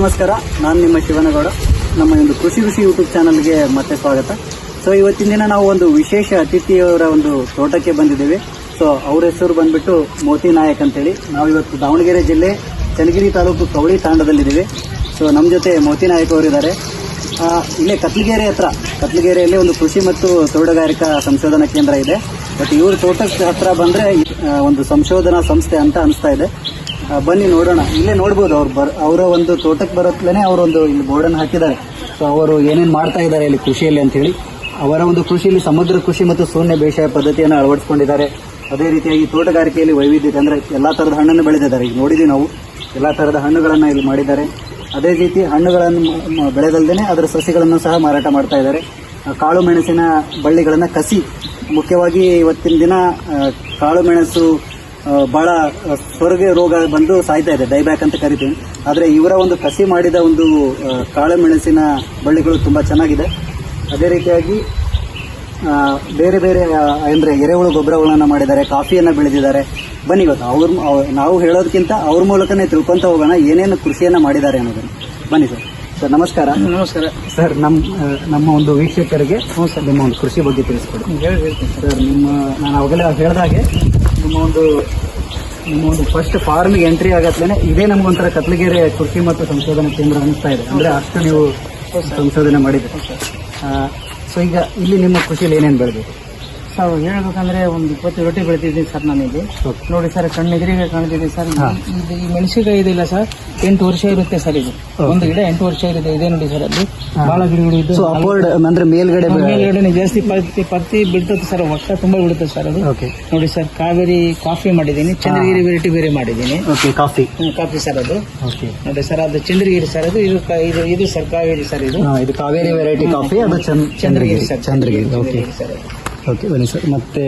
ನಮಸ್ಕಾರ. ನಾನು ನಿಮ್ಮ ಶಿವನಗೌಡ. ನಮ್ಮ ಒಂದು ಕೃಷಿ ಋಷಿ ಯೂಟ್ಯೂಬ್ ಚಾನಲ್ಗೆ ಮತ್ತೆ ಸ್ವಾಗತ. ಸೊ ಇವತ್ತಿನ ದಿನ ನಾವು ಒಂದು ವಿಶೇಷ ಅತಿಥಿಯವರ ಒಂದು ತೋಟಕ್ಕೆ ಬಂದಿದ್ದೇವೆ. ಸೊ ಅವ್ರ ಹೆಸರು ಬಂದ್ಬಿಟ್ಟು ಮೋತಿ ನಾಯಕ್ ಅಂತೇಳಿ. ನಾವು ಇವತ್ತು ದಾವಣಗೆರೆ ಜಿಲ್ಲೆ ಚನ್ನಗಿರಿ ತಾಲೂಕು ಕವಳಿ ತಾಂಡದಲ್ಲಿದ್ದೀವಿ. ಸೊ ನಮ್ಮ ಜೊತೆ ಮೋತಿ ನಾಯಕ್ ಅವರಿದ್ದಾರೆ. ಇಲ್ಲೇ ಕತ್ಲಗೆರೆ ಹತ್ರ. ಕತ್ಲಗೇರಿಯಲ್ಲಿ ಒಂದು ಕೃಷಿ ಮತ್ತು ತೋಟಗಾರಿಕಾ ಸಂಶೋಧನಾ ಕೇಂದ್ರ ಇದೆ. ಬಟ್ ಇವ್ರ ತೋಟಕ್ಕೆ ಹತ್ರ ಬಂದರೆ ಒಂದು ಸಂಶೋಧನಾ ಸಂಸ್ಥೆ ಅಂತ ಅನಿಸ್ತಾ ಇದೆ. ಬನ್ನಿ ನೋಡೋಣ. ಇಲ್ಲೇ ನೋಡ್ಬೋದು, ಅವ್ರು ಬರ್ ಅವರ ಒಂದು ತೋಟಕ್ಕೆ ಬರತ್ಲೇ ಅವರೊಂದು ಇಲ್ಲಿ ಬೋರ್ಡನ್ನು ಹಾಕಿದ್ದಾರೆ. ಸೊ ಅವರು ಏನೇನು ಮಾಡ್ತಾ ಇದ್ದಾರೆ ಇಲ್ಲಿ ಕೃಷಿಯಲ್ಲಿ ಅಂತೇಳಿ ಅವರ ಒಂದು ಕೃಷಿಯಲ್ಲಿ ಸಮುದ್ರ ಕೃಷಿ ಮತ್ತು ಶೂನ್ಯ ಬೇಸಾಯ ಪದ್ಧತಿಯನ್ನು ಅಳವಡಿಸಿಕೊಂಡಿದ್ದಾರೆ. ಅದೇ ರೀತಿಯಾಗಿ ತೋಟಗಾರಿಕೆಯಲ್ಲಿ ವೈವಿಧ್ಯತೆ ಅಂದರೆ ಎಲ್ಲ ಥರದ ಹಣ್ಣನ್ನು ಬೆಳೆದಿದ್ದಾರೆ. ಈಗ ನೋಡಿದ್ದೀವಿ ನಾವು, ಎಲ್ಲ ಥರದ ಹಣ್ಣುಗಳನ್ನು ಇಲ್ಲಿ ಮಾಡಿದ್ದಾರೆ. ಅದೇ ರೀತಿ ಹಣ್ಣುಗಳನ್ನು ಬೆಳೆದಲ್ದೇ ಅದರ ಸಸಿಗಳನ್ನು ಸಹ ಮಾರಾಟ ಮಾಡ್ತಾ ಇದ್ದಾರೆ. ಕಾಳು ಮೆಣಸಿನ ಬಳ್ಳಿಗಳನ್ನು ಕಸಿ, ಮುಖ್ಯವಾಗಿ ಇವತ್ತಿನ ದಿನ ಕಾಳು ಮೆಣಸು ಆ, ಸ್ವರ್ಗ ರೋಗ ಬಂದು ಸಾಯ್ತಾ ಇದೆ ಡೈಬ್ಯಾಕ್ ಅಂತ ಕರಿತೀವಿ. ಆದರೆ ಇವರ ಒಂದು ಕಸಿ ಮಾಡಿದ ಒಂದು ಕಾಳೆ ಕಾಳು ಮೆಣಸಿನ ಬಳ್ಳಿಗಳು ತುಂಬ ಚೆನ್ನಾಗಿದೆ. ಅದೇ ರೀತಿಯಾಗಿ ಬೇರೆ ಬೇರೆ ಅಂದರೆ ಎರೆಹುಳು ಗೊಬ್ಬರಗಳನ್ನು ಮಾಡಿದ್ದಾರೆ ಕಾಫಿಯನ್ನು ಬೆಳೆದಿದ್ದಾರೆ. ಬನ್ನಿ ಇವತ್ತು ಅವ್ರ ಅವ್- ನಾವು ಹೇಳೋದಕ್ಕಿಂತ ಅವ್ರ ಮೂಲಕನೇ ತಿಳ್ಕೊತ ಹೋಗೋಣ ಏನೇನು ಕೃಷಿಯನ್ನು ಮಾಡಿದ್ದಾರೆ ಅನ್ನೋದನ್ನು. ಬನ್ನಿ ಸರ್. ಸರ್ ನಮಸ್ಕಾರ. ನಮಸ್ಕಾರ. ಸರ್ ನಮ್ಮ ನಮ್ಮ ಒಂದು ವೀಕ್ಷಕರಿಗೆ ನಿಮ್ಮ ಒಂದು ಕೃಷಿ ಬಗ್ಗೆ ತಿಳಿಸ್ಕೊಡಿ. ಹೇಳಿ ಹೇಳ್ತೀನಿ ಸರ್ ನಿಮ್ಮ ನಾನು ಅವಾಗಲೇ ಹೇಳಿದಾಗೆ ನಿಮ್ಮ ಒಂದು ನಿಮ್ಮ ಒಂದು ಫಸ್ಟ್ ಫಾರ್ಮಿಗೆ ಎಂಟ್ರಿ ಆಗತ್ಲೇನೆ ಇದೇ ನಮಗೊಂಥರ ಕತ್ಲಗೆರೆ ಕೃಷಿ ಮತ್ತು ಸಂಶೋಧನಾ ಕೇಂದ್ರ ಅನಿಸ್ತಾ ಇದೆ. ಅಂದ್ರೆ ಅಷ್ಟು ನೀವು ಸಂಶೋಧನೆ ಮಾಡಿದ್ದೀರಿ. ಸೊ ಈಗ ಇಲ್ಲಿ ನಿಮ್ಮ ಕೃಷಿಯಲ್ಲಿ ಏನೇನು ಬೆಳೆದಿದೆ? ಸರ್ ಹೇಳ್ಬೇಕಂದ್ರೆ ಒಂದು ಇಪ್ಪತ್ತು ರೊಟ್ಟಿ ಬೆಳಿತಿದ್ದೀನಿ ಸರ್ ನಾನು ಇಲ್ಲಿ ನೋಡಿ ಸರ್ ಕಣ್ಣು ಎದುರಿಗೆ ಕಾಣ್ತಿದೆ ಸರ್. ಇದು ಈ ಮೆಣಸಿನಕಾಯಿ ಇದಿಲ್ಲ ಸರ್ ಎಂಟು ವರ್ಷ ಇರುತ್ತೆ ಸರ್ ಇದು. ಒಂದು ಗಿಡ ಎಂಟು ವರ್ಷ ಇರುತ್ತೆ ಇದೆ ನೋಡಿ ಸರ್ ಅಲ್ಲಿ. ಬಹಳ ಗಿಡಗಳು ಇದ್ದು ಅಪೋರ್ಡ್ ಅಂದ್ರೆ ಮೇಲ್ಗಡೆ ಮೇಲ್ಗಡೆ ಜಾಸ್ತಿ ಪತ್ತಿ ಪತ್ತಿ ಬಿಡ್ತದೆ ಸರ್ ವರ್ಷ ತುಂಬಾ ಬಿಡುತ್ತೆ ಸರ್ ಅದು. ನೋಡಿ ಸರ್ ಕಾವೇರಿ ಕಾಫಿ ಮಾಡಿದ್ದೀನಿ ಚಂದ್ರಗಿರಿ ವೆರೈಟಿ ಬೇರೆ ಮಾಡಿದ್ದೀನಿ. Okay coffee. ಕಾಫಿ ಸರ್ ಅದು. ಓಕೆ. ನೋಡಿ ಸರ್ ಅದು ಚಂದ್ರಗಿರಿ ಸರ್ ಅದು ಇದು ಇದು ಇದು ಸರ್ ಕಾವೇರಿ ಸರ್ ಇದು. ಇದು ಕಾವೇರಿ ವೆರೈಟಿ ಕಾಫಿ ಅದು ಚಂದ್- Chandragiri sir Chandragiri okay. Sir. Okay ಬನ್ನಿ ಸರ್ ಮತ್ತೆ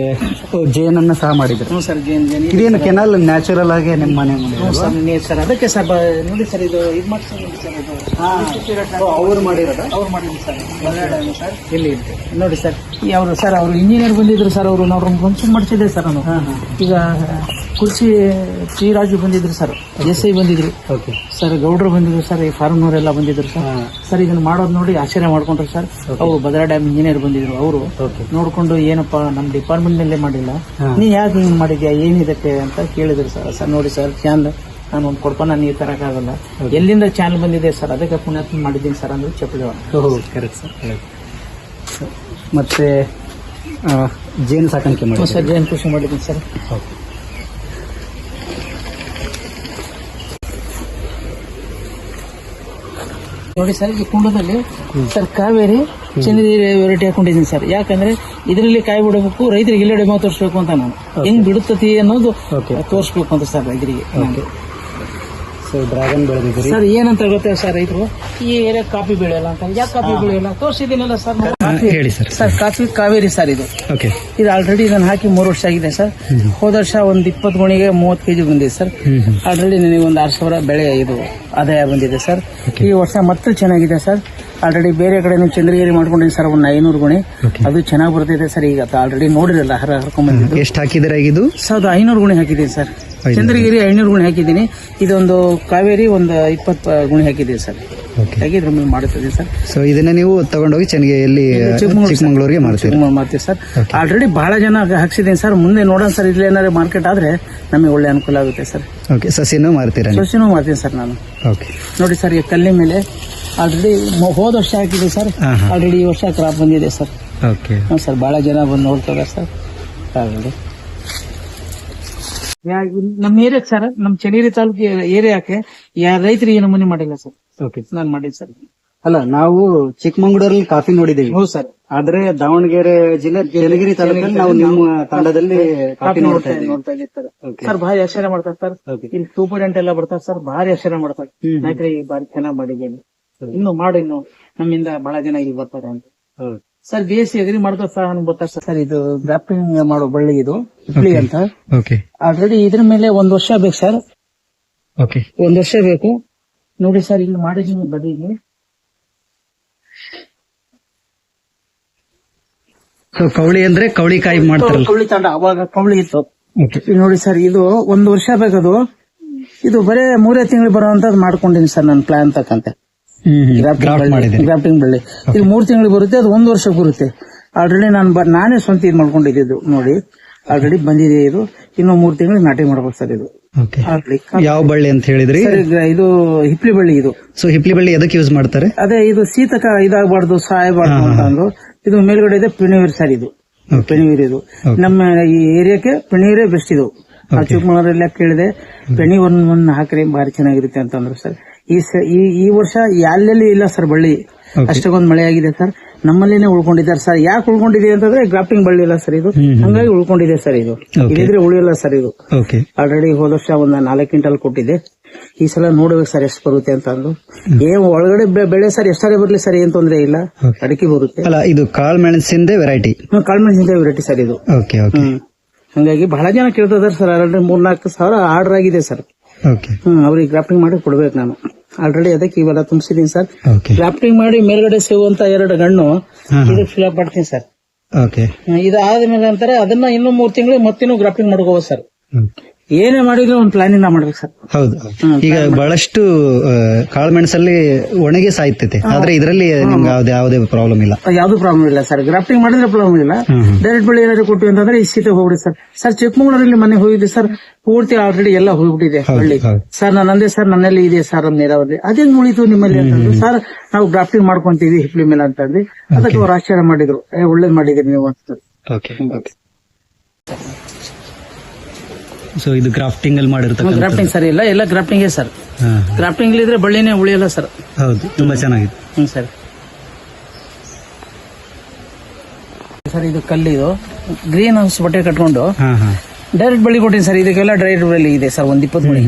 ಜೇನನ್ನ ಸಹ ಮಾಡಿದ್ರು ಹ್ಞೂ ಸರ್ ಜೇನ್ ಜೇನ್ ಇದೇನು ಕೆನಲ್ ನ್ಯಾಚುರಲ್ ಆಗಿ ನಿಮ್ಮ ಮನೆ ಮುಂದೆ ಹ್ಞೂ ಸರ್ ನೀರು ಸರ್ ಅದಕ್ಕೆ ಸರ್ ಬ- ನೋಡಿ ಸರ್ ಇದು ಇದು ಮಾಡಿ ಸರ್ ನೋಡಿ ಸರ್ ಇದು ಅವ್ರು ಮಾಡಿರೋದು ಅವ್ರು ಮಾಡಿದ್ರು ಸರ್ ಒಳ್ಳೆ ಸರ್ ಇಲ್ಲಿ ಇದೆ ನೋಡಿ ಸರ್ ಅವರು ಸರ್ ಅವರು ಇಂಜಿನಿಯರ್ ಬಂದಿದ್ರು ಸರ್ ಅವರು ನಾವು ಫಂಕ್ಷನ್ ಮಾಡಿಸಿದ್ದೆ ಸರ್ ನಾನು ಈಗ ಕುರ್ಚಿ ಶ್ರೀರಾಜು ರಾಜು ಬಂದಿದ್ರು ಸರ್ ಎಸ್ ಐ ಬಂದಿದ್ರು. ಓಕೆ. ಸರ್ ಗೌಡ್ರು ಬಂದಿದ್ರು ಸರ್ ಈ ಫಾರ್ಮ್ನವರೆಲ್ಲ ಬಂದಿದ್ರು ಸರ್. ಸರ್ ಇದನ್ನ ಮಾಡೋದು ನೋಡಿ ಆಶ್ಚರ್ಯ ಮಾಡ್ಕೊಂಡ್ರು ಸರ್. ಅವರು ಭದ್ರಾ ಡ್ಯಾಮ್ ಇಂಜಿನಿಯರ್ ಬಂದಿದ್ರು ಅವರು. ಓಕೆ. ನೋಡ್ಕೊಂಡು ಏನಪ್ಪ ನಮ್ಮ ಡಿಪಾರ್ಟ್ಮೆಂಟ್ ನಲ್ಲೇ ಮಾಡಿಲ್ಲ. ನೀ ಯಾಕೆ ಹಿಂಗ್ ಮಾಡಿದ್ಯಾ ಏನಿದಕ್ಕೆ ಅಂತ ಕೇಳಿದ್ರು ಸರ್. ಸರ್ ನೋಡಿ ಸರ್ ಚಾನಲ್ ನಾನು ಒಂದು ಕೊಡ್ಪ ನಾನು ಈ ತರಕ್ಕಾಗಲ್ಲ ಎಲ್ಲಿಂದ ಚಾನಲ್ ಬಂದಿದೆ ಸರ್ ಅದಕ್ಕೆ ಪುಣ್ಯಾತ್ಮ ಮಾಡಿದ್ದೀನಿ ಸರ್ ಅಂದ್ರೆ ಚಪ್ಪಲಿ ಕರೆಕ್ಟ್ ಸರ್ ಮತ್ತೆ ಜೇನು ಸಾಕಾಣಿಕೆ ಮಾಡಿ ಸರ್ ಜೇನು ಕೃಷಿ ಮಾಡಿದ್ದೀನಿ ಸರ್. ನೋಡಿ ಸರ್ ಈ ಕುಂಡದಲ್ಲಿ ಸರ್ ಕಾವೇರಿ ಚಂದ್ರಗಿರಿ ವೆರೈಟಿ ಹಾಕೊಂಡಿದ್ದೀನಿ ಸರ್. ಯಾಕಂದ್ರೆ ಇದರಲ್ಲಿ ಕಾಯಿ ಬಿಡಬೇಕು ರೈತರಿಗೆ ಎಲ್ಲೆಡೆ ಮಾತೋರ್ಸ್ಬೇಕು ತೋರಿಸ್ಬೇಕು ಅಂತ ನಾನು. ಹೆಂಗ್ ಬಿಡುತ್ತತಿ ಅನ್ನೋದು ತೋರಿಸ್ಬೇಕು ಅಂತ ಸರ್ ರೈತರಿಗೆ ನಾನು. So dragon ಬೆಳೆದಿದ್ದೀರಿ. ಸರ್ ಏನಂತ ಗೊತ್ತಾ ಸರ್ ರೈತರು ಈ ಏರಿಯಾ ಕಾಫಿ ಬೆಳೆಯಲ್ಲ ಅಂತ ಯಾಕೆ ಕಾಫಿ ಬೆಳೆಯಲ್ಲ? ತೋರಿಸಿದ್ದೀನಲ್ಲ ಸರ್ ಹೇಳಿ sir. Sir coffee Kaveri sir ಇದು. ಓಕೆ. ಇದು ಆಲ್ರೆಡಿ ನಾನು ಹಾಕಿ ಮೂರು ವರ್ಷ ಆಗಿದೆ ಸರ್. ಹೋದ ವರ್ಷ ಒಂದು ಇಪ್ಪತ್ತು ಗುಣಿಗೆ ಮೂವತ್ತು ಕೆಜಿ ಬಂದಿದೆ ಸರ್. ಆಲ್ರೆಡಿ ನನಗೆ ಒಂದು ಆರು ಸಾವಿರ ಬೆಳೆ ಇದು ಆದಾಯ ಬಂದಿದೆ ಸರ್. ಈ ವರ್ಷ ಮತ್ತೆ ಚೆನ್ನಾಗಿದೆ ಸರ್. ಆಲ್ರೆಡಿ ಬೇರೆ ಕಡೆ ಚಂದ್ರಗಿರಿ ಮಾಡ್ಕೊಂಡಿದ್ದೀನಿ ಸರ್ ಒಂದು ಐನೂರು ಗುಣಿ. ಅದು ಚೆನ್ನಾಗಿ ಬರ್ತಿದೆ ಸರ್. ಈಗ ಆಲ್ರೆಡಿ ನೋಡಿರಲ್ಲ ಹರ ಹರ್ಕೊಂಡ್ಬಂದಿದ್ದು ಎಷ್ಟು ಹಾಕಿದ್ರೆ ಇದು ಸಾವಿರದ ಐನೂರು ಗುಣಿ ಹಾಕಿದ್ದೀನಿ ಸರ್. ಚಂದ್ರಗಿರಿ ಐನೂರು ಗುಣಿ ಹಾಕಿದ್ದೀನಿ. ಇದೊಂದು ಕಾವೇರಿ ಒಂದು ಇಪ್ಪತ್ತು ಗುಣಿ ಹಾಕಿದ್ದೀವಿ ಸರ್. ಓಕೆ. ಹಾಗೆ ಇದ್ರ ಮೇಲೆ ಮಾಡುತ್ತದೆ ಸರ್. ಸೊ ಇದನ್ನ ನೀವು ತಗೊಂಡೋಗಿ ಇಲ್ಲಿ ಚಿಕ್ಕಮಗಳೂರಿಗೆ ಚಿಕ್ಕಮಗಳೂರು ಮಾಡ್ತೀವಿ ಸರ್. ಆಲ್ರೆಡಿ ಬಹಳ ಜನ ಹಾಕ್ಸಿದ್ದೀನಿ ಸರ್. ಮುಂದೆ ನೋಡೋಣ ಸರ್ ಇಲ್ಲಿ ಏನಾದ್ರು ಮಾರ್ಕೆಟ್ ಆದ್ರೆ ನಮಗೆ ಒಳ್ಳೆ ಅನುಕೂಲ ಆಗುತ್ತೆ ಸರ್. ಓಕೆ ಸಸಿನೂ ಮಾರ್ತೀರಾ ಸಸಿನೂ ಮಾರ್ತೀನಿ ಸರ್ ನಾನು. ಓಕೆ. ನೋಡಿ ಸರ್ ಈ ಕಲ್ಲಿನ ಮೇಲೆ ಆಲ್ರೆಡಿ ಹೋದ ವರ್ಷ ಹಾಕಿದೆ ಸರ್. ಆಲ್ರೆಡಿ ಈ ವರ್ಷ ಕ್ರಾಪ್ ಬಂದಿದೆ ಸರ್. ಓಕೆ. ಸರ್ ಬಹಳ ಜನ ಬಂದು ನೋಡ್ತಾರೆ ಸರ್. ಆಲ್ರೆಡಿ ನಮ್ಮ ಏರಿಯಾಕ್ ಸರ್ ನಮ್ ಚನ್ನಗಿರಿ ತಾಲೂಕು ಏರಿಯಾಕ್ಕೆ ಯಾರ ರೈತರಿಗೆ ಏನು ಮನೆ ಮಾಡಿಲ್ಲ ಸರ್ ಓಕೆ ನಾನು ಮಾಡಿದ್ ಸರ್ ಅಲ್ಲ ನಾವು ಚಿಕ್ಕಮಂಗ್ಳೂರಲ್ಲಿ ಕಾಫಿ ನೋಡಿದ್ದೀವಿ. ಹೌದು ಸರ್ ಆದ್ರೆ ದಾವಣಗೆರೆ ಜಿಲ್ಲೆ ಚನ್ನಗಿರಿ ತಾಲೂಕಲ್ಲಿ ನಾವು ನಿಮ್ಮ ತಂಡದಲ್ಲಿ ಕಾಫಿ ನೋಡ್ತಾ ಇದ್ದೀವಿ ನೋಡ್ತಾ ಇದ್ದೀವಿ. ಸರ್ ಬಾರಿ ಸರ್ ಭಾರಿ ಆಶ್ಚರ್ಯ ಮಾಡ್ತಾರೆ ಸರ್ ಓಕೆ ಇಲ್ಲಿ ಸೂಪರ್ಡೆಂಟ್ ಎಲ್ಲ ಬರ್ತಾರೆ ಸರ್ ಭಾರಿ ಆಶ್ಚರ್ಯ ಮಾಡ್ತಾರೆ. ಹ್ಮ್. ನಾಯ್ಕರಿ ಬಾರಿ ಚೆನ್ನಾಗಿ ಮಾಡಿದ್ದೇನೆ ಇನ್ನು ಮಾಡು ಇನ್ನು. ನಮ್ಮಿಂದ ಬಹಳ ಜನ ಇಲ್ಲಿ ಬರ್ತಾರೆ ಅಂತ. ಹೌದು. Sir B S C agri ಮಾಡ್ತಾರೆ ಸರ್. ಗೊತ್ತಾ ಸರ್ ಇದು ಗ್ರಾಫ್ಟಿಂಗ್ ಮಾಡೋ ಬಳ್ಳಿ ಇದು ಇಡ್ಲಿ ಅಂತ. ಓಕೆ ಆಲ್ರೆಡಿ ಇದ್ರ ಮೇಲೆ ಒಂದ್ ವರ್ಷ ಬೇಕು ಸರ್. ಓಕೆ ಒಂದ್ ವರ್ಷ ಬೇಕು. ನೋಡಿ ಸರ್ ಇಲ್ಲಿ ಮಾಡಿದೀನಿ ಬದಿಗೆ. ಸೊ ಕವಳಿ ಅಂದ್ರೆ ಕವಳಿಕಾಯಿ ಮಾಡ್ತಾರಲ್ಲ. ಕವಳಿ ತಂಡ ಅವಾಗ ಕವಳಿ ಇತ್ತು. ಇಲ್ಲಿ ನೋಡಿ ಸರ್ ಇದು ಒಂದ್ ವರ್ಷ ಬೇಕದು ಇದು ಬರೇ ಮೂರೇ ತಿಂಗಳು ಬರುವಂತದ್ ಮಾಡ್ಕೊಂಡಿನಿ ಸರ್ ನನ್ನ ಪ್ಲಾನ್ ತಕ್ಕಂತೆ. ಗ್ರಾಫ್ಟಿಂಗ್ ಬಳ್ಳಿ ಇದು ಮೂರ್ ತಿಂಗಳಿಗೆ ಬರುತ್ತೆ ಅದು ಒಂದ್ ವರ್ಷ ಬರುತ್ತೆ. ಆಲ್ರೆಡಿ ನಾನು ನಾನೇ ಸ್ವಂತ ಇದು ಮಾಡ್ಕೊಂಡಿದ್ದು ನೋಡಿ. ಆಲ್ರೆಡಿ ಬಂದಿದೆ ಇದು. ಇನ್ನು ಮೂರ್ ತಿಂಗಳಿಗೆ ನಾಟಿ ಮಾಡ್ಬೇಕು ಸರ್ ಇದು. ಯಾವ ಬಳ್ಳಿ ಅಂತ ಹೇಳಿದ್ರಿ? ಇದು ಹಿಪ್ಲಿ ಬಳ್ಳಿ ಇದು. ಸೊ ಹಿಪ್ಲಿ ಬಳ್ಳಿ ಎದಕ್ಕೆ ಯೂಸ್ ಮಾಡ್ತಾರೆ? ಅದೇ ಇದು ಶೀತಕ ಇದಾಗಬಾರ್ದು ಸಾಯಬಾರ್ದು ಅಂತ ಅಂದು ಇದು ಮೇಲ್ಗಡೆ ಇದೆ ಪಿಣಿವೀರ್ ಸರ್ ಇದು. ಪೆಣಿವೀರ್ ಇದು. ನಮ್ಮ ಈ ಏರಿಯಾಕ್ಕೆ ಪೆಣಿವೀರೇ ಬೆಸ್ಟ್ ಇದು. ಚಿಕ್ಕಮಗಳೂರಲ್ಲಿ ಕೇಳಿದೆ? ಪೆಣಿ ಒಂದ್ ಒಂದ್ ಹಾಕ್ರಿ ಭಾರಿ ಚೆನ್ನಾಗಿರುತ್ತೆ ಅಂತಂದ್ರು ಸರ್. ಈ ಸ- ಈ ಈ ವರ್ಷ ಎಲ್ಲೆಲ್ಲಿ ಇಲ್ಲ ಸರ್ ಬಳ್ಳಿ. ಅಷ್ಟಕ್ಕೊಂದು ಮಳೆ ಆಗಿದೆ ಸರ್. ನಮ್ಮಲ್ಲಿನೇ ಉಳ್ಕೊಂಡಿದ್ದಾರೆ ಸರ್. ಯಾಕೆ ಉಳ್ಕೊಂಡಿದೆ ಅಂತಂದ್ರೆ ಗ್ರಾಫ್ಟಿಂಗ್ ಬಳ್ಳಿ ಇಲ್ಲ ಸರ್ ಇದು. ಹಂಗಾಗಿ ಉಳ್ಕೊಂಡಿದೆ ಸರ್ ಇದು. ಇಲ್ಲಿದ್ರೆ ಉಳಿಯಲ್ಲ ಸರ್ ಇದು. ಓಕೆ ಆಲ್ರೆಡಿ ಹೋದ ವರ್ಷ ಒಂದ್ ನಾಲ್ಕು ಕ್ವಿಂಟಲ್ ಕೊಟ್ಟಿದೆ. ಈ ಸಲ ನೋಡ್ಬೇಕು ಸರ್ ಎಷ್ಟು ಬರುತ್ತೆ ಅಂತ ಅಂದು. ಏನ್ ಒಳಗಡೆ ಬೆ- ಬೆಳೆ ಸರ್ ಎಷ್ಟಾರೆ ಬರ್ಲಿ ಸರ್ ಏನ್ ತೊಂದ್ರೆ ಇಲ್ಲ. ಅಡಿಕೆ ಬರುತ್ತೆ. ಅಲ್ಲ ಇದು ಕಾಳು ಮೆಣಸಿಂದ ವೆರೈಟಿ ಕಾಳ್ಮೆಣಸಿನ ವೆರೈಟಿ ಸರ್ ಇದು. Okay okay hmm. ಹಂಗಾಗಿ ಬಹಳ ಜನ ಕೇಳ್ತದ ಸರ್. ಆಲ್ರೆಡಿ ಮೂರ್ನಾಲ್ಕು ಸಾವಿರ ಆರ್ಡರ್ ಆಗಿದೆ ಸರ್. ಹ್ಮ್ ಅವ್ರಿಗೆ ಗ್ರಾಫ್ಟಿಂಗ್ ಮಾಡಿ ಕೊಡ್ಬೇಕು ನಾನು. ಆಲ್ರೆಡಿ ಅದಕ್ಕೆ ಇವೆಲ್ಲ ತುಂಬಿಸಿದೀನಿ ಸರ್. ಓಕೆ ಗ್ರಾಫ್ಟಿಂಗ್ ಮಾಡಿ ಮೇಲ್ಗಡೆ ಸಿಗುವಂತ ಎರಡು ಗಣ್ಣು ಇದು ಫಿಲ್ ಮಾಡ್ತೀನಿ ಸರ್. ಓಕೆ ಇದಾದ್ಮೇಲೆ ಅಂತಾರೆ ಅದನ್ನ ಇನ್ನೂ ಮೂರ್ ತಿಂಗಳು ಮತ್ತಿನ್ನೂ ಗ್ರಾಫ್ಟಿಂಗ್ ಮಾಡ್ಕೋಬೋದು ಸರ್. ಏನೇ ಮಾಡಿದ್ರು ಒಂದು ಪ್ಲಾನಿಂಗ್ ಮಾಡ್ಬೇಕು ಸರ್. ಹೌದು. ಈಗ ಬಹಳಷ್ಟು ಕಾಳುಮೆಣಸಲ್ಲಿ ಒಣಗಿ ಸಾಯ್ತೈತೆ. ಆದ್ರೆ ಇದರಲ್ಲಿ ನಿಮ್ಗೆ ಯಾವುದೇ ಯಾವುದೇ ಪ್ರಾಬ್ಲಮ್ ಇಲ್ಲ. ಯಾವ್ದು ಪ್ರಾಬ್ಲಮ್ ಇಲ್ಲ ಸರ್. ಗ್ರಾಫ್ಟಿಂಗ್ ಮಾಡಿದ್ರೆ ಪ್ರಾಬ್ಲಮ್ ಇಲ್ಲ. ಡೈರೆಕ್ಟ್ ಬೆಳೆ ಏನಾದ್ರು ಕೊಟ್ಟು ಅಂತಂದ್ರೆ ಈ ಸೀತೆ ಹೋಗ್ಬಿಡಿ ಸರ್. ಸರ್ ಚಿಕ್ಕಮಗಳೂರಲ್ಲಿ ಮನೆ ಹೋಗಿದ್ದೆ ಸರ್. ಪೂರ್ತಿ ಆಲ್ರೆಡಿ ಎಲ್ಲ ಹೋಗ್ಬಿಟ್ಟಿದೆ ಹಳ್ಳಿ. ಸರ್ ನಾನು ಅಂದೆ ಸರ್ ನನ್ನಲ್ಲಿ ಇದೆ ಸರ್ ನೀರಾವರಿ. ಅದೇನ್ ಉಳಿತು ನಿಮ್ಮಲ್ಲಿ ಅಂತಂದ್ರು ಸರ್ ನಾವು ಗ್ರಾಫ್ಟಿಂಗ್ ಮಾಡ್ಕೊಂತೀವಿ ಹಿಪ್ಲಿ ಮೇಲೆ ಅಂತಂದ್ರೆ ಅದಕ್ಕೆ ಅವ್ರು ಆಶ್ಚರ್ಯ ಮಾಡಿದ್ರು. ಏ ಒಳ್ಳೇದ್ ಮಾಡಿದ್ರಿ ನೀವು ಅಂತ. ಓಕೆ ಓಕೆ ಸೊ ಇದು ಗ್ರಾಫ್ಟಿಂಗ್ ಅಲ್ಲಿ ಮಾಡಿರ್ತಕ್ಕಂಥ ಗ್ರಾಫ್ಟಿಂಗ್ ಸರಿ ಇಲ್ಲ. ಎಲ್ಲ ಗ್ರಾಫ್ಟಿಂಗೇ ಸರ್. ಗ್ರಾಫ್ಟಿಂಗ್ ಇದ್ರೆ ಬಳ್ಳಿನೇ ಉಳಿಯಲ್ಲ ಸರ್. ಹೌದು ತುಂಬಾ ಚೆನ್ನಾಗಿದೆ. ಹ್ಮ್ ಸರ್. ಸರ್ ಇದು ಕಲ್ಲಿದು. ಗ್ರೀನ್ ಹೌಸ್ ಬಟ್ಟೆ ಕಟ್ಕೊಂಡು ಡೈರೆಕ್ಟ್ ಬಳ್ಳಿ ಕೊಟ್ಟಿನಿ ಸರ್. ಇದಕ್ಕೆಲ್ಲ ಡೈರೆಕ್ಟ್ ಬಳ್ಳಿ ಇದೆ ಸರ್ ಒಂದ್ ಇಪ್ಪತ್ತು ಮಳಿ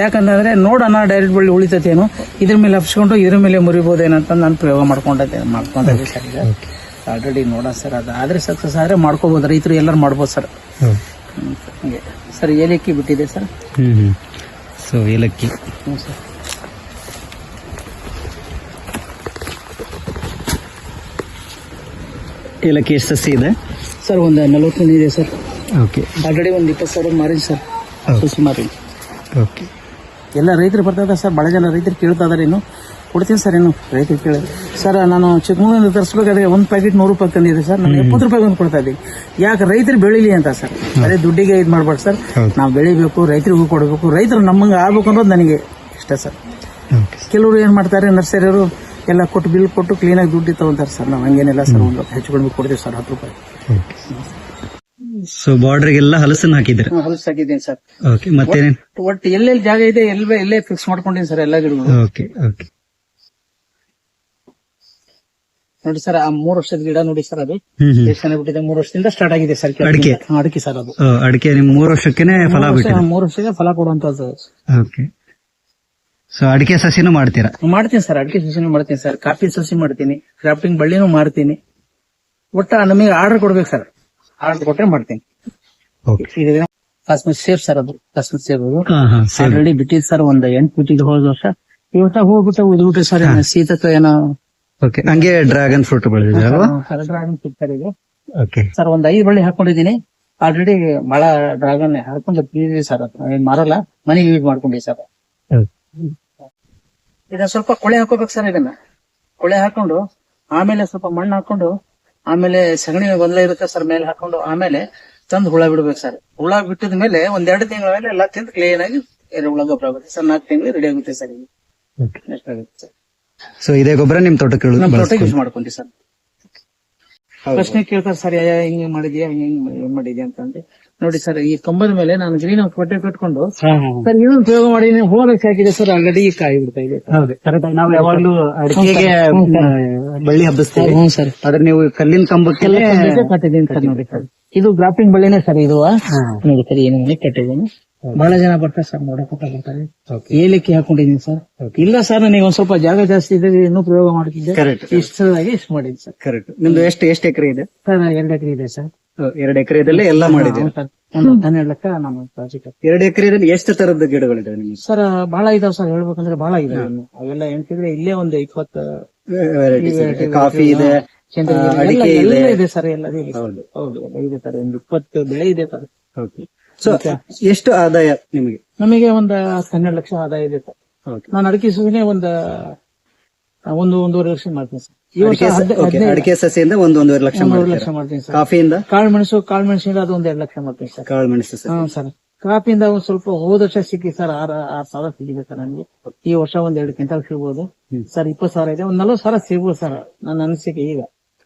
ಯಾಕಂತಂದ್ರೆ ನೋಡೋಣ ಡೈರೆಕ್ಟ್ ಬಳ್ಳಿ ಉಳಿತೈತೇನು ಇದ್ರ ಮೇಲೆ ಹಬ್ಸ್ಕೊಂಡು ಇದ್ರ ಮೇಲೆ ಮುರಿಬೋದೇನಂತ ನಾನು ಪ್ರಯೋಗ ಮಾಡ್ಕೊಂಡೆ ಮಾಡ್ಕೊಂಡ್ರಿ ಸರ್ ಈಗ. ಆಲ್ರೆಡಿ ನೋಡೋಣ ಸರ್ ಅದಾದ್ರೆ ಆದ್ರೆ ಸಕ್ಸಸ್ ಆದ್ರೆ ಮಾಡ್ಕೋಬಹುದು ರೈತರು ಎಲ್ಲರೂ ಮಾಡ್ಬೋದು ಸರ್. ಹಂಗೆ. ಸರ್ ಏಲಕ್ಕಿ ಬಿಟ್ಟಿದೆ ಸರ್. ಹ್ಮ್ ಹ್ಞೂ ಸೊ ಏಲಕ್ಕಿ. ಹ್ಞೂ ಸರ್. ಏಲಕ್ಕಿ ಎಷ್ಟು ಸಸಿ ಇದೆ? ಸರ್ ಒಂದು ನಲವತ್ತು ಇದೆ ಸರ್. ಓಕೆ ಆಲ್ರೆಡಿ ಒಂದು ಇಪ್ಪತ್ತು ಸಾವಿರ ಮಾರಿನಿ ಸರ್. ಸಸಿ ಮಾರಿನಿ. ಓಕೆ ಎಲ್ಲ ರೈತರು ಬರ್ತಾ ಇದ್ದಾರೆ ಸರ್. ಬಹಳ ಜನ ರೈತರು ಕೇಳ್ತಾ ಇದಾರೆ ಇನ್ನು. ಕೊಡ್ತೀನಿ ಸರ್ ಏನು ರೈತರು ಕೇಳಿದ್ರೆ ಸರ್ ನಾನು ಚಿಕ್ಕಮಗಳೂರಿಂದ ತರಿಸ್ಬೇಕಾದ್ರೆ ಒಂದು ಪ್ಯಾಕೆಟ್ ನೂರು ರೂಪಾಯಿ ತಂದಿದೆ ಸರ್. ನಾನು ಎಪ್ಪತ್ತು ರೂಪಾಯಿ ಒಂದು ಕೊಡ್ತಾ ಇದ್ದೀನಿ ಯಾಕೆ ರೈತರು ಬೆಳಿಲಿ ಅಂತ ಸರ್? ಅದೇ ದುಡ್ಡಿಗೆ ಇದು ಮಾಡ್ಬಾರ್ದು ಸರ್. ನಾವು ಬೆಳಿಬೇಕು ರೈತರಿಗೂ ಕೊಡಬೇಕು. ರೈತರು ನಮ್ಮಂಗೆ ಆಗ್ಬೇಕು ಅನ್ನೋದು ನನಗೆ ಇಷ್ಟ ಸರ್. ಕೆಲವರು ಏನ್ ಮಾಡ್ತಾರೆ ನರ್ಸರಿಯವರು ಎಲ್ಲ ಕೊಟ್ಟು ಬಿಲ್ ಕೊಟ್ಟು ಕ್ಲೀನಾಗಿ ದುಡ್ಡು ತಗೊಂತಾರೆ ಸರ್. ನಾವು ಹಂಗೇನಿಲ್ಲ ಸರ್ ಒಂದು ಹೆಚ್ಚು ಕಡಿಮೆ ಕೊಡ್ತೀವಿ ಸರ್ ಹತ್ತು ರೂಪಾಯಿ. ಸೊ ಬಾರ್ಡರ್ಗೆಲ್ಲ ಹಲಸನ್ನ ಹಾಕಿದ್ರೆ ಹಲಸು ಹಾಕಿದ್ದೀನಿ ಸರ್. ಓಕೆ ಮತ್ತೇನೇನು? ಒಟ್ಟು ಎಲ್ಲೆಲ್ಲಿ ಜಾಗ ಇದೆ ಎಲ್ಲ ಎಲ್ಲೇ ಫಿಕ್ಸ್ ಮಾಡ್ಕೊಂಡಿದ್ದೀನಿ ಸರ್ ಎಲ್ಲ ಗಿಡಗಳು. Okay okay. ನೋಡಿ ಸರ್ ಆ ಮೂರ್ ವರ್ಷದ ಗಿಡ ನೋಡಿ ಸರ್ ಅದು. ಎಷ್ಟು ಚೆನ್ನಾಗಿ ಬಿಟ್ಟಿದೆ ಮೂರ್ ವರ್ಷದಿಂದ ಸ್ಟಾರ್ಟ್ ಆಗಿದೆ ಸರ್ ಅಡಿಕೆ? ಅಡಿಕೆ ಸರ್ ಅದು. ಅಡಿಕೆ ನಿಮ್ ಮೂರ್ ವರ್ಷಕ್ಕೇನೆ ಫಲ ಮೂರು ವರ್ಷಕ್ಕೆ ಫಲ ಕೊಡುವಂತದ್ದು ಓಕೆ. ಸೊ ಅಡಿಕೆ ಸಸಿನೂ ಮಾಡ್ತೀರಾ? ಮಾಡ್ತೀನಿ ಸರ್ ಅಡಿಕೆ ಸಸಿನೂ ಮಾಡ್ತೀನಿ ಸರ್. ಕಾಫಿ ಸಸಿ ಮಾಡ್ತೀನಿ ಕ್ರಾಫ್ಟಿಂಗ್ ಬಳ್ಳಿನೂ ಮಾಡ್ತೀನಿ. ಒಟ್ಟ ನಮಗೆ ಆರ್ಡರ್ ಕೊಡ್ಬೇಕು ಸರ್. ಆರ್ಡರ್ ಕೊಟ್ರೆ ಮಾಡ್ತೀನಿ. ಕಾಸ್ಮಿಕ್ ಸೇಫ್ ಸರ್ ಅದು ಕಾಸ್ಮಿಕ್ ಸೇಫ್ ಅದು. ಆಲ್ರೆಡಿ ಬಿಟ್ಟಿದ್ ಸರ್ ಒಂದ್ ಎಂಟು ಬಿಟ್ಟಿದ್ದು ಹೋದ ವರ್ಷ. ಇವತ್ತ ಹೋಗ್ಬಿಟ್ಟು ಉದ್ಬಿಟ್ಟು ಸರ್ ಶೀತ ಏನೋ ಓಕೆ ಹಂಗೆ ಡ್ರ್ಯಾಗನ್ ಫ್ರೂಟ್ ಬೆಳೆದಿದೆ ಅಲ್ವಾ? ಡ್ರಾಗನ್ ಸರ್ ಇದು. ಓಕೆ ಸರ್ ಒಂದ್ ಐದು ಬಳ್ಳಿ ಹಾಕೊಂಡಿದ್ದೀನಿ. ಆಲ್ರೆಡಿ ಮಳ ಡ್ರಾಗನ್ ಹಾಕೊಂಡು ಬಿಟ್ಟಿದೆ ಸರ್ ಏನ್ ಮಾರಲ್ಲ. ಮನೆಗೆ ಯೂಸ್ ಮಾಡ್ಕೊಂಡಿ ಸರ್ ಇದನ್ನ ಸ್ವಲ್ಪ ಕೊಳೆ ಹಾಕೋಬೇಕು ಸರ್ ಇದನ್ನ. ಕೊಳೆ ಹಾಕೊಂಡು ಆಮೇಲೆ ಸ್ವಲ್ಪ ಮಣ್ಣು ಹಾಕೊಂಡು ಆಮೇಲೆ ಸಗಣಿ ಗೊಂದಲ ಇರುತ್ತೆ ಸರ್ ಮೇಲೆ ಹಾಕೊಂಡು ಆಮೇಲೆ ತಂದು ಹುಳ ಬಿಡ್ಬೇಕು ಸರ್ ಹುಳ ಬಿಟ್ಟಿದ ಮೇಲೆ ಒಂದೆರಡು ತಿಂಗಳ ಮೇಲೆ ಎಲ್ಲ ತಿಂದು ಕ್ಲೀನ್ ಆಗಿ ಹುಳ ಗೊಬ್ಬರ ಆಗುತ್ತೆ ಸರ್ ನಾಲ್ಕು ತಿಂಗಳು ರೆಡಿ ಆಗುತ್ತೆ ಸರ್ ಇದು ಆಗುತ್ತೆ ಸರ್ ಸೊ ಇದೇ ಗೊಬ್ಬರ ನಿಮ್ ತೋಟಕ್ಕೆ ನಮ್ಮ ಯೂಸ್ ಮಾಡ್ಕೊಂಡಿ ಸರ್. ಪ್ರಶ್ನೆ ಕೇಳ್ತಾರೆ ಸರ್ ಯಾ ಹಿಂಗೆ ಮಾಡಿದ್ಯಾ? ಹಿಂಗೆ ಮಾಡಿದ್ಯಾ? ಅಂತಂದ್ರೆ ನೋಡಿ ಸರ್ ಈ ಕಂಬದ ಮೇಲೆ ನಾನು ಗ್ರೀನ್ ಹೌಸ್ ಬಟ್ಟೆ ಕಟ್ಕೊಂಡು. ಸರ್ ನೀವು ಪ್ರಯೋಗ ಮಾಡಿ ಹೋಗಕ್ಕೆ ಹಾಕಿದೆ ಸರ್ ಆಲ್ರೆಡಿ ಕಾಯಿ ಬಿಡ್ತಾ ಇದೆ. ಹೌದು. ಕರೆಕ್ಟ್ ನಾವು ಯಾವಾಗ್ಲೂ ಅಡಿಕೆಗೆ. ಬಳ್ಳಿ ಹಬ್ಬಿಸ್ತೀವಿ. ಹ್ಞೂ ಸರ್. ಆದ್ರೆ ನೀವು ಕಲ್ಲಿನ ಕಂಬಕ್ಕೆ ಕಟ್ಟಿದ್ದೀನಿ ಸರ್ ನೋಡಿ ಸರ್. ಇದು ಗ್ರಾಫ್ಟಿಂಗ್ ಬಳ್ಳಿನೇ ಸರ್ ಇದು ನೋಡಿ ಸರ್ ಏನು ಕಟ್ಟಿದ್ದೀನಿ. ಬಹಳ ಜನ ಬರ್ತಾರೆ ಸರ್ ನೋಡಕ್ಕೆ ಬರ್ತಾರೆ. ಏಲಕ್ಕಿ ಹಾಕೊಂಡಿದ್ದೀನಿ ಸರ್. ಇಲ್ಲ ಸರ್ ನನಗೆ ಒಂದ್ ಸ್ವಲ್ಪ ಜಾಗ ಜಾಸ್ತಿ ಇದ್ರೆ ಇನ್ನೂ ಪ್ರಯೋಗ ಮಾಡ್ತಿದ್ದೆ. ಕರೆಕ್ಟ್ ಇಷ್ಟದಾಗಿ ಇಷ್ಟು ಮಾಡಿದ್ದೀನಿ ಸರ್. ಕರೆಕ್ಟ್ ನಿಮ್ದು ಎಷ್ಟು ಎಷ್ಟು ಎಕರೆ ಇದೆ? ಸರ್ ಎರಡು ಎಕರೆ ಇದೆ ಸರ್. ಎರಡು ಎಕರೆದಲ್ಲೇ ಎಲ್ಲ ಮಾಡಿದ್ದೀವಿ ಸರ್ ಒಂದು ಹನ್ನೆರಡು ಲಕ್ಷ ನಮ್ಮ ಪ್ರಾಜೆಕ್ಟ್ ಎರಡು ಎಕರೆದಲ್ಲಿ ಎಷ್ಟು ತರದ ಗಿಡಗಳಿದೆ ನಿಮ್ಗೆ? ಸರ್ ಬಹಳ ಇದಾವ್ ಸರ್ ಹೇಳ್ಬೇಕಂದ್ರೆ ಬಹಳ ಇದಾವೆ. ಇನ್ನು. ಅವೆಲ್ಲ ಎಂಟಿದ್ರೆ ಇಲ್ಲೇ ಒಂದು ಇಪ್ಪತ್ತು ಕಾಫಿ ಇದೆ. ಅಡಿಕೆ ಇದೆ. ಇದೆ ಸರ್ ಎಲ್ಲ ಇದೆ. ಹೌದು. ಹೌದು ಇದೆ ಸರ್. ಒಂದು ಇಪ್ಪತ್ತು ಬೆಳೆ ಇದೆ ಸರ್. ಸೊ ಎಷ್ಟು ಆದಾಯ ನಿಮಗೆ? ನಮಗೆ ಒಂದು ಹನ್ನೆರಡು ಲಕ್ಷ ಆದಾಯ ಇದೆ ಸರ್. ನಾನು ಅಡಿಕೆ ಸುಮ್ಮನೆ ಒಂದು ಒಂದು ಒಂದೂವರೆ ಲಕ್ಷ ಮಾಡ್ತೀನಿ ಸರ್. ಈ ವರ್ಷ ಅಡಿಕೆ ಹದಿನೈದು ಸಸಿಯಿಂದ ಒಂದು ಒಂದೂವರೆ ಲಕ್ಷ ಒಂದೂವರೆ ಮಾಡ್ತೀರಾ. ಲಕ್ಷ ಮಾಡ್ತೀನಿ ಸರ್. ಕಾಫಿಯಿಂದ? ಕಾಳು ಮೆಣಸು ಕಾಳು ಮೆಣಸಿಂದ ಅದು ಒಂದ್ ಎರಡು ಲಕ್ಷ ಮಾಡ್ತೀನಿ ಸರ್. ಕಾಳು ಮೆಣಸು ಸಸಿ. ಹ್ಮ್ ಸರ್. ಕಾಫಿಯಿಂದ ಒಂದ್ ಸ್ವಲ್ಪ ಹೋದ ವರ್ಷ ಸಿಕ್ಕಿ ಸರ್ ಆರ್ ಆರ್ ಸಾವಿರ ಸಿಗಿದೆ ಸರ್ ನನಗೆ ಈ ವರ್ಷ ಒಂದ್ ಎರಡು ಕ್ವಿಂಟಲ್ ಸಿಗ್ಬೋದು. ಸರ್ ಇಪ್ಪತ್ತು ಸಾವಿರ ಇದೆ. ಒಂದ್ ನಲ್ವತ್ತು ಸಾವಿರ ಸಿಗ್ಬೋದು ಸರ್. ನನ್ನ ಅನಿಸಿಕೆ ಈಗ.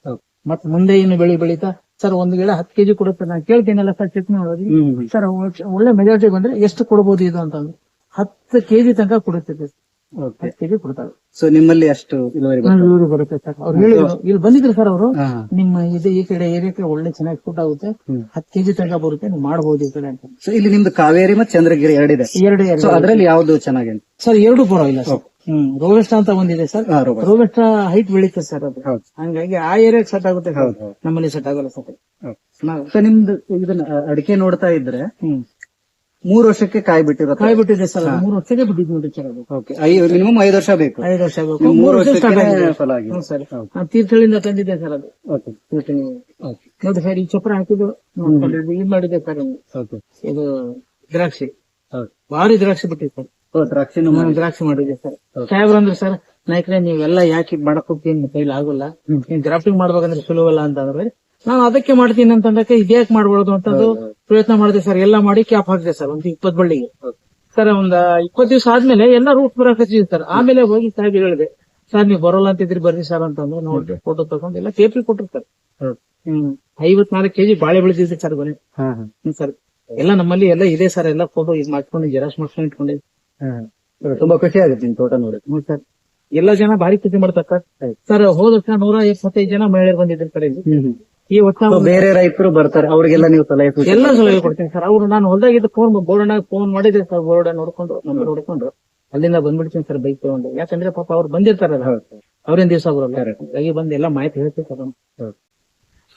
ಮತ್ತೆ ಮತ್ ಮುಂದೆ ಇನ್ನು ಬೆಳಿ ಬೆಳೀತಾ ಸರ್ ಒಂದ್ ಗಿಡ ಹತ್ತು ಕೆಜಿ ಕೊಡುತ್ತೆ ನಾನು ಕೇಳ್ತೀನಲ್ಲ ಸರ್ ಚೆಕ್ ಮಾಡೋದು. ಸರ್ ಒಳ್ಳೆ ಮೆಜಾರಿಟಿ ಬಂದ್ರೆ ಎಷ್ಟು ಕೊಡಬಹುದು ಇದು ಅಂತಂದ್ರೆ ಹತ್ತು ಕೆಜಿ ತನಕ ಕೊಡುತ್ತೆ ಕೆಜಿ ಕೊಡ್ತಾರೆ. ಸೊ ನಿಮ್ಮಲ್ಲಿ ಅಷ್ಟು ಇಳುವರಿ? ಬರುತ್ತೆ ಸರ್. ಅವ್ರು ಹೇಳಿದ್ರು. ಇಲ್ಲಿ ಬಂದಿದ್ರು ಸರ್ ಅವರು. ನಿಮ್ಮ ಇದು ಈ ಕಡೆ ಏರಿಯಾಕ್ಕೆ ಒಳ್ಳೆ ಚೆನ್ನಾಗಿ ಫುಡ್ ಆಗುತ್ತೆ. ಹತ್ತು ಕೆಜಿ ತನಕ ಬರುತ್ತೆ ನೀವು ಮಾಡಬಹುದು ಈ ಕಡೆ ಅಂತ. ಸೊ ಇಲ್ಲಿ ನಿಮ್ದು ಕಾವೇರಿ ಮತ್ತೆ ಚಂದ್ರಗಿರಿ ಎರಡಿದೆ. ಎರಡು ಅದರಲ್ಲಿ ಯಾವ್ದು ಚೆನ್ನಾಗಿದೆ? ಸರ್ ಎರಡು ಪರವಾಗಿಲ್ಲ ಸರ್. ಹ್ಮ್ ರೋವೆಸ್ಟ್ ಅಂತ ಬಂದಿದೆ ಸರ್. ಹಾ. ರೋವೆಸ್ಟ್ ಹೈಟ್ ಬೆಳೀತದೆ ಸರ್ ಅದು. ಹೌದು. ಹಂಗಾಗಿ ಆ ಏರಿಯಾಗೆ ಸೆಟ್ ಆಗುತ್ತೆ ಸರ್. ಹೌದು, ಹೌದು. ನಮ್ಮಲ್ಲಿ ಸೆಟ್ ಆಗಲ್ಲ ಸರ್. ನಿಮ್ದು ಇದನ್ನ ಅ, ಅಡಿಕೆ ನೋಡ್ತಾ ಇದ್ರೆ ಹ್ಮ್. ಮೂರು ವರ್ಷಕ್ಕೆ ಕಾಯಿ ಬಿಟ್ಟಿರುತ್ತೆ ಕಾಯಿ ಬಿಟ್ಟಿದೆ ಸರ್. ಅದು ಮೂರು ವರ್ಷಕ್ಕೆ ಬಿಟ್ಟಿದ್ದು ನೋಡಿ ಸರ್ ಅದು. ಮಿನಿಮಮ್ ಐದು ವರ್ಷ ಬೇಕು. ಐದು ವರ್ಷ ಆಗಬೇಕು ಮೂರು ಮೂರು ವರ್ಷ ವರ್ಷಕ್ಕೆ ಫಲ ಆಗಿದೆ. Hmm sir. ಆ ತೀರ್ಥಹಳ್ಳಿಯಿಂದ ತಂದಿದ್ದೆ ಸರ್ ಅದು. ಓಕೆ. ತೀರ್ಥಹಳ್ಳಿ. ಓಕೆ. ನೋಡಿ ಸರ್ ಈ ಚಪ್ರ ಹಾಕಿದ್ದು ಇದು ಮಾಡಿದೆ ಸರ್ ಇದು. ಓಕೆ. ಇದು ದ್ರಾಕ್ಷಿ. ಹೌದು. ಭಾರಿ ದ್ರಾಕ್ಷಿ ಬಿಟ್ಟಿದೆ ಸರ್. ಓ, ದ್ರಾಕ್ಷಿನೂ ದ್ರಾಕ್ಷಿ ಮಾಡಿದ್ವಿ ಸರ್. ಸಾಹೇಬ್ರು ಅಂದ್ರೆ ಸರ್ ನಾಯ್ಕ್ರೆ ನೀವೆಲ್ಲ ಯಾಕೆ ಮಾಡಕ್ ಹೋಗ್ತೀನಿ ನಿಮ್ಮ ಕೈಲಿ ಆಗೋಲ್ಲ? ನೀವು ಗ್ರಾಫ್ಟಿಂಗ್ ಮಾಡ್ಬೇಕಂದ್ರೆ ಸುಲಭಲ್ಲ ಅಂತ ಅಂದ್ರೆ ನಾನು ಅದಕ್ಕೆ ಮಾಡ್ತೀನಿ ಅಂತಂದಕ್ಕೆ ಇದ್ಯಾಕ್ ಮಾಡ್ಬಾರ್ದು ಅಂತಂದು ಪ್ರಯತ್ನ ಮಾಡಿದೆ ಸರ್. ಎಲ್ಲ ಮಾಡಿ ಕ್ಯಾಪ್ ಹಾಕಿದೆ ಸರ್ ಒಂದು ಇಪ್ಪತ್ ಬಳ್ಳಿಗೆ. ಸರ್ ಒಂದ್ ಇಪ್ಪತ್ ದಿವಸ ಆದ್ಮೇಲೆ ಎಲ್ಲ ರೂಟ್ ಬರಕ್ ಹಚ್ಚಿದ್ವಿ ಸರ್. ಆಮೇಲೆ ಹೋಗಿ ಸಾಹೇಬ್ ಹೇಳಿದೆ ಸರ್ ನೀವು ಬರೋಲ್ಲ ಅಂತಿದ್ರಿ ಬರ್ರಿ ಸರ್ ಅಂತಂದು ನೋಡಿ ಫೋಟೋ ತಗೊಂಡು ಎಲ್ಲ ಪೇಪರ್ ಕೊಟ್ಟಿರ್ತಾರೆ. Sir hmm. ಐವತ್ನಾಲ್ಕು ಕೆಜಿ ಬಾಳೆ ಬೆಳೆದಿದ್ದೆ ಸರ್ ಬನ್ನಿ ಸರ್. ಎಲ್ಲ ನಮ್ಮಲ್ಲಿ ಎಲ್ಲ ಇದೆ ಸರ್ ಎಲ್ಲ ಫೋಟೋ ಇದು ಮಾಡ್ಕೊಂಡು ಜೆರಾಕ್ಸ್ ಮಾಡ್ಕೊಂಡು ಇಟ್ಕೊಂಡಿದ್ದೆ ಹಾ. ತುಂಬಾ ಖುಷಿ ಆಗುತ್ತೆ ನಿಮ್ ತೋಟ ನೋಡಿ ಸರ್. ಎಲ್ಲ ಜನ ಭಾರಿ ಖುಷಿ ಮಾಡ್ತಾರೆ ಸರ್. ಸರ್ ಹೋದ ವರ್ಷ ನೂರ ಎಪ್ಪತ್ತೈದು ಜನ ಮಹಿಳೆಯರು ಬಂದಿದ್ರು ಕಡೆ. ಈ ವರ್ಷ ಬೇರೆ ರೈತರು ಬರ್ತಾರೆ ಅವ್ರಿಗೆಲ್ಲ ನೀವು ಸಲಹೆ ಸೂಚನೆ ಎಲ್ಲ ಸಲಹೆ ಕೊಡ್ತೀನಿ ಸರ್. ಅವ್ರು ನಾನು ಹೊಲ್ದಾಗಿದ್ದ ಫೋನ್ ಬೋರ್ಡ್ ಫೋನ್ ಮಾಡಿದ್ರೆ ಸರ್ ಬೋರ್ಡ್ ನೋಡ್ಕೊಂಡು ನಂಬರ್ ನೋಡ್ಕೊಂಡು. ಅಲ್ಲಿಂದ ಬಂದ್ಬಿಡ್ತೀನಿ ಸರ್ ಬೈಕ್ ತಗೊಂಡು. ಯಾಕಂದ್ರೆ ಪಾಪ ಅವ್ರು ಬಂದಿರ್ತಾರಲ್ಲ. ಅವ್ರೇನ್ ದಿವಸ ಅವ್ರು ಹಾಗಾಗಿ ಬಂದು ಎಲ್ಲ ಮಾಹಿತಿ ಹೇಳ್ತೀನಿ ಸರ್ ನಾನು.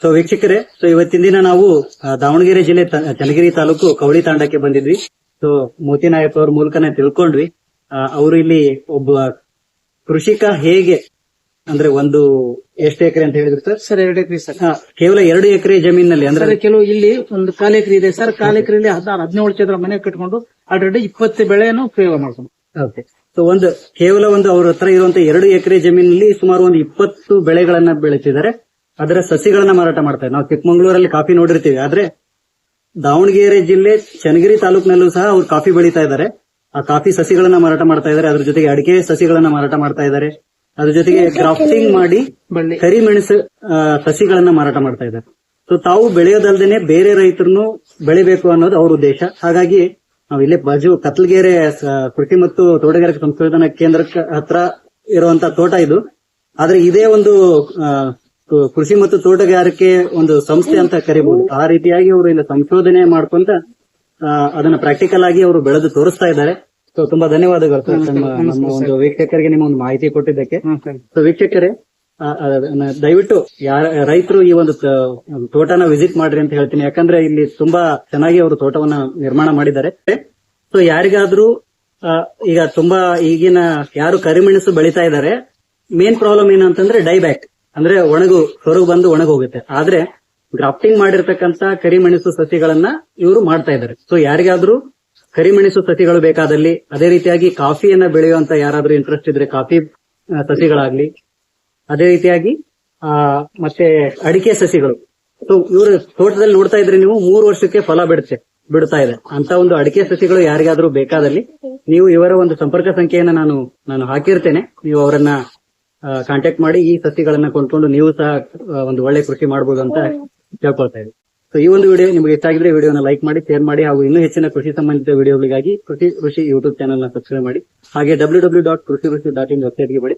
ಸೊ ವೀಕ್ಷಕರೇ ಸೊ ಇವತ್ತಿನ ದಿನ ನಾವು ಆ, ದಾವಣಗೆರೆ ಜಿಲ್ಲೆ ತ- ಚನ್ನಗಿರಿ ತಾಲೂಕು ಕವಳಿ ತಾಂಡಕ್ಕೆ ಬಂದಿದ್ವಿ. ಸೊ ಮೋತಿ ನಾಯಕ್ ಅವ್ರ ಮೂಲಕನೇ ತಿಳ್ಕೊಂಡ್ವಿ. ಅವರು ಇಲ್ಲಿ ಒಬ್ಬ ಕೃಷಿಕ ಹೇಗೆ ಅಂದ್ರೆ ಒಂದು ಎಷ್ಟು ಎಕರೆ ಅಂತ ಹೇಳಿದ್ರು ಸರ್? ಸರ್ ಎರಡು ಎಕರೆ ಸರ್. ಕೇವಲ ಎರಡು ಎಕರೆ ಜಮೀನಲ್ಲಿ ಅಂದ್ರೆ ಕೆಲವು ಇಲ್ಲಿ ಒಂದು ಕಾಲು ಎಕರೆ ಇದೆ. ಸರ್ ಕಾಲ ಎಕರೆಯಲ್ಲಿ ಹದಿನಾರು ಹದಿನೇಳು ಚದರ ಮನೆ ಕಟ್ಕೊಂಡು ಆಲ್ರೆಡಿ ಇಪ್ಪತ್ತು ಬೆಳೆಯನ್ನು ಪ್ರಯೋಗ ಮಾಡ್ಕೊಂಡು. ಓಕೆ. ಸೊ ಒಂದು ಕೇವಲ ಒಂದು ಅವ್ರ ಹತ್ರ ಇರುವಂತ ಎರಡು ಎಕರೆ ಜಮೀನಲ್ಲಿ ಸುಮಾರು ಒಂದು ಇಪ್ಪತ್ತು ಬೆಳೆಗಳನ್ನ ಬೆಳೆಸಿದ್ದಾರೆ. ಅದರ ಸಸಿಗಳನ್ನ ಮಾರಾಟ ಮಾಡ್ತಾರೆ. ನಾವು ಚಿಕ್ಕಮಂಗ್ಳೂರಲ್ಲಿ ಕಾಫಿ ನೋಡಿರ್ತೀವಿ. ಆದ್ರೆ ದಾವಣಗೆರೆ ಜಿಲ್ಲೆ ಚನ್ನಗಿರಿ ತಾಲೂಕಿನಲ್ಲೂ ಸಹ ಅವ್ರು ಕಾಫಿ ಬೆಳೀತಾ ಇದ್ದಾರೆ. ಆ ಕಾಫಿ ಸಸಿಗಳನ್ನ ಮಾರಾಟ ಮಾಡ್ತಾ ಇದ್ದಾರೆ. ಅದ್ರ ಜೊತೆಗೆ ಅಡಿಕೆ ಸಸಿಗಳನ್ನ ಮಾರಾಟ ಮಾಡ್ತಾ ಇದ್ದಾರೆ. ಅದ್ರ ಜೊತೆಗೆ ಗ್ರಾಫ್ಟಿಂಗ್ ಮಾಡಿ ಕರಿಮೆಣಸು ಸಸಿಗಳನ್ನ ಮಾರಾಟ ಮಾಡ್ತಾ ಇದ್ದಾರೆ. ಸೊ ತಾವು ಬೆಳೆಯೋದಲ್ದೇನೆ ಬೇರೆ ರೈತರನ್ನು ಬೆಳಿಬೇಕು ಅನ್ನೋದು ಅವ್ರ ಉದ್ದೇಶ. ಹಾಗಾಗಿ ನಾವು ಇಲ್ಲೇ ಬಾಜು ಕತ್ಲಗೆರೆ ಕೃಷಿ ಮತ್ತು ತೋಟಗಾರಿಕೆ ಸಂಶೋಧನಾ ಕೇಂದ್ರ ಹತ್ರ ಇರುವಂತ ತೋಟ ಇದು. ಆದ್ರೆ ಇದೇ ಒಂದು ಕೃಷಿ ಮತ್ತು ತೋಟಗಾರಿಕೆ ಒಂದು ಸಂಸ್ಥೆ ಅಂತ ಕರಿಬಹುದು ಆ ರೀತಿಯಾಗಿ ಅವರು ಇಲ್ಲಿ ಸಂಶೋಧನೆ ಮಾಡ್ಕೊಂತ ಅದನ್ನ ಪ್ರಾಕ್ಟಿಕಲ್ ಆಗಿ ಅವರು ಬೆಳೆದು ತೋರಿಸ್ತಾ ಇದ್ದಾರೆ. ಸೊ ತುಂಬಾ ಧನ್ಯವಾದಗಳು ಸರ್ ನಮ್ಮ ನಮ್ಮ ಒಂದು ವೀಕ್ಷಕರಿಗೆ ನಿಮ್ಮ ಒಂದು ಮಾಹಿತಿ ಕೊಟ್ಟಿದ್ದಕ್ಕೆ. ಸೊ ವೀಕ್ಷಕರೇ ದಯವಿಟ್ಟು ಯಾರ ರೈತರು ಈ ಒಂದು ತೋಟನ ವಿಸಿಟ್ ಮಾಡ್ರಿ ಅಂತ ಹೇಳ್ತೀನಿ. ಯಾಕಂದ್ರೆ ಇಲ್ಲಿ ತುಂಬಾ ಚೆನ್ನಾಗಿ ಅವರು ತೋಟವನ್ನ ನಿರ್ಮಾಣ ಮಾಡಿದ್ದಾರೆ. ಸೊ ಯಾರಿಗಾದ್ರೂ ಈಗ ತುಂಬಾ ಈಗಿನ ಯಾರು ಕರಿಮೆಣಸು ಬೆಳಿತಾ ಇದ್ದಾರೆ ಮೇನ್ ಪ್ರಾಬ್ಲಮ್ ಏನಂತಂದ್ರೆ ಡೈಬ್ಯಾಕ್ ಅಂದ್ರೆ ಒಣಗು, ಹೊರಗು ಬಂದು ಒಣಗೋಗುತ್ತೆ ಆದ್ರೆ ಗ್ರಾಫ್ಟಿಂಗ್ ಮಾಡಿರ್ತಕ್ಕಂತ ಕರಿಮೆಣಸು ಸಸಿಗಳನ್ನ ಇವರು ಮಾಡ್ತಾ ಇದ್ದಾರೆ. ಸೊ ಯಾರಿಗಾದ್ರೂ ಕರಿಮೆಣಸು ಸಸಿಗಳು ಬೇಕಾದಲ್ಲಿ ಅದೇ ರೀತಿಯಾಗಿ ಕಾಫಿಯನ್ನ ಬೆಳೆಯುವಂತ ಯಾರಾದ್ರೂ ಇಂಟ್ರೆಸ್ಟ್ ಇದ್ರೆ ಕಾಫಿ ಸಸಿಗಳಾಗ್ಲಿ, ಅದೇ ರೀತಿಯಾಗಿ, ಆ, ಮತ್ತೆ ಅಡಿಕೆ ಸಸಿಗಳು. ಸೊ ಇವರು ತೋಟದಲ್ಲಿ ನೋಡ್ತಾ ಇದ್ರೆ ನೀವು ಮೂರು ವರ್ಷಕ್ಕೆ ಫಲ ಬಿಡುತ್ತೆ ಬಿಡ್ತಾ ಇದೆ. ಅಂತ ಒಂದು ಅಡಿಕೆ ಸಸಿಗಳು ಯಾರಿಗಾದ್ರೂ ಬೇಕಾದಲ್ಲಿ ನೀವು ಇವರ ಒಂದು ಸಂಪರ್ಕ ಸಂಖ್ಯೆಯನ್ನ ನಾನು ನಾನು ಹಾಕಿರ್ತೇನೆ. ನೀವು ಅವರನ್ನ ಕಾಂಟ್ಯಾಕ್ಟ್ ಮಾಡಿ ಈ ಸಸಿಗಳನ್ನ ಕೊಂಡ್ಕೊಂಡು ನೀವು ಸಹ ಒಂದು ಒಳ್ಳೆ ಕೃಷಿ ಮಾಡಬಹುದು ಅಂತ ಕೇಳ್ಕೊಳ್ತಾ ಇದೆ ಸೊ ಈ ಒಂದು ವಿಡಿಯೋ ನಿಮಗೆ ಇಷ್ಟ ಆಗಿದ್ರೆ ವಿಡಿಯೋನ ಲೈಕ್ ಮಾಡಿ ಶೇರ್ ಮಾಡಿ ಹಾಗೂ ಇನ್ನೂ ಹೆಚ್ಚಿನ ಕೃಷಿ ಸಂಬಂಧಿತ ವಿಡಿಯೋಗಳಿಗಾಗಿ ಕೃಷಿ ಕೃಷಿ ಯೂಟ್ಯೂಬ್ ಚಾನಲ್ನ ಸಬ್ಸ್ಕ್ರೈಬ್ ಮಾಡಿ. ಹಾಗೆ ಡಬ್ಲ್ಯೂ ಡಬ್ಲ್ಯೂ ಡಾಟ್ ಕೃಷಿ ಕೃಷಿ ಡಾಟ್ ಇನ್ ವೆಬ್ಸೈಟ್ಗೆ ಬಳಿ